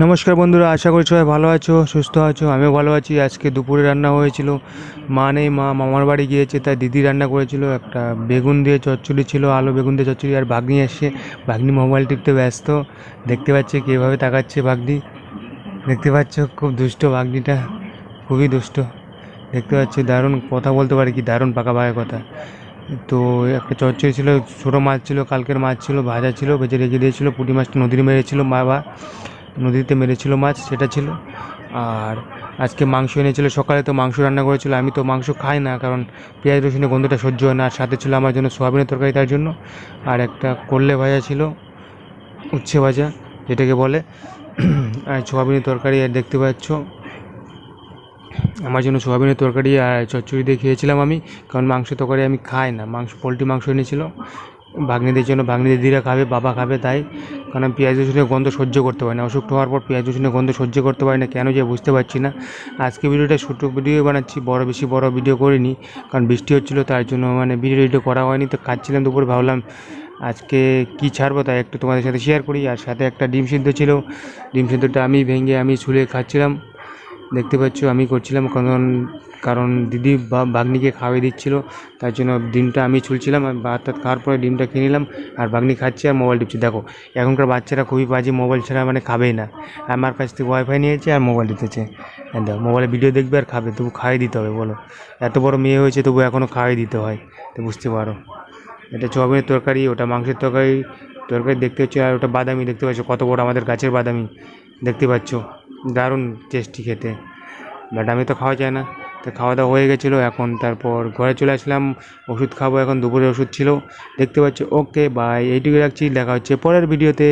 নমস্কার বন্ধুরা, আশা করি সবাই ভালো আছো, সুস্থ আছো, আমিও ভালো আছি। আজকে দুপুরে রান্না হয়েছিল, মা নেই, মা মামার বাড়ি গিয়েছে, তাই দিদি রান্না করেছিল, একটা বেগুন দিয়ে চচ্চড়ি ছিল, আলু বেগুন দিয়ে চচ্চড়ি, আর ভাগ্নি এসে ভাগ্নি মোবাইল টিপতে ব্যস্ত, দেখতে পাচ্ছে কীভাবে তাকাচ্ছে ভাগ্নি। দেখতে পাচ্ছ খুব দুষ্ট ভাগ্নিটা, খুবই দুষ্ট। দেখতে পাচ্ছ, দারুণ কথা বলতে পারে কি, দারুণ পাকা পাকা কথা। তো একটা চচ্চড়ি ছিল, ছোটো মাছ ছিল, কালকের মাছ ছিল, ভাজা ছিল, ভেজে রেখে দিয়েছিল, পুঁটি মাছটা নদীর মেরেছিল বাবা নদীতে মেরেছিল মাছ, সেটা ছিল। আর আজকে মাংস এনেছিল, সকালে তো মাংস রান্না করেছিল। আমি তো মাংস খাই না, কারণ পেঁয়াজ রসুনের গন্ধটা সহ্য হয় না। আর সাথে ছিল আমার জন্য সোয়াবিনের তরকারি তার জন্য। আর একটা করলে ভাজা ছিল, উচ্ছে ভাজা, যেটাকে বলে। আর সোয়াবিনের তরকারি আর দেখতে পাচ্ছ। আমার জন্য সোয়াবিনের তরকারি আর চচ্চড়ি দিয়ে খেয়েছিলাম আমি, কারণ মাংস তরকারি আমি খাই না। মাংস, পোলট্রি মাংস এনেছিল। ভাগ্নিদের জন্য ভাগ্নি দিদিরা খাবে, বাবা খাবে, তাই কারণ আমি পেঁয়াজ রসুনের গন্ধ সহ্য করতে পারি না। অসুখ হওয়ার পর পেঁয়াজ রসুনের গন্ধ সহ্য করতে পারি না। কেন যে বুঝতে পারছি না। আজকে ভিডিওটা ছোটো ভিডিও বানাচ্ছি, বড় বেশি বড় ভিডিও করিনি, কারণ বৃষ্টি হচ্ছিল, তার জন্য মানে ভিডিও ভিডিও করা হয়নি। তো খাচ্ছিলাম দুপুরে, ভাবলাম আজকে কি ছাড়বো, তাই একটু তোমাদের সাথে শেয়ার করি। আর সাথে একটা ডিম সিদ্ধ ছিল। ডিম সিদ্ধটা আমি ভেঙে আমি ছুলে খাচ্ছিলাম। দেখতে পাচ্ছ, আমি করছিলাম কারণ কারণ দিদি বা বাগনিকে খাওয়াই দিচ্ছিল, তার জন্য ডিমটা আমি ছুলছিলাম, আর ভাত খাওয়ার পরে ডিমটা খেয়ে নিলাম, আর বাগনি খাচ্ছে আর মোবাইল টিপছে। দেখো, এখনকার বাচ্চারা খুবই বাজে মোবাইল ছাড়া মানে খাবেই না। আমার কাছ থেকে ওয়াইফাই নিয়েছে আর মোবাইল দিতেছে। দেখো মোবাইলে ভিডিও দেখবে আর খাবে, তবু খাইয়ে দিতে হবে, বলো। এত বড় মেয়ে হয়েছে, তবু এখনও খাইয়ে দিতে হয়, তো বুঝতে পারো। এটা চবিনের তরকারি, ওটা মাংসের তরকারি তরকারি দেখতে হচ্ছে, আর ওটা বাদামি দেখতে পাচ্ছ, কত বড় আমাদের গাছের বাদামি, দেখতে পাচ্ছ। দারুণ টেস্টি খেতে। বাট আমি তো খাওয়া যায় না। তো খাওয়া দাওয়া হয়ে গেছিল, এখন তারপর ঘরে চলে আসলাম, ওষুধ খাব, এখন দুপুরে ওষুধ ছিল। দেখতে পাচ্ছি ওকে বাই এইটুকু রাখছি, দেখা হচ্ছে পরের ভিডিওতে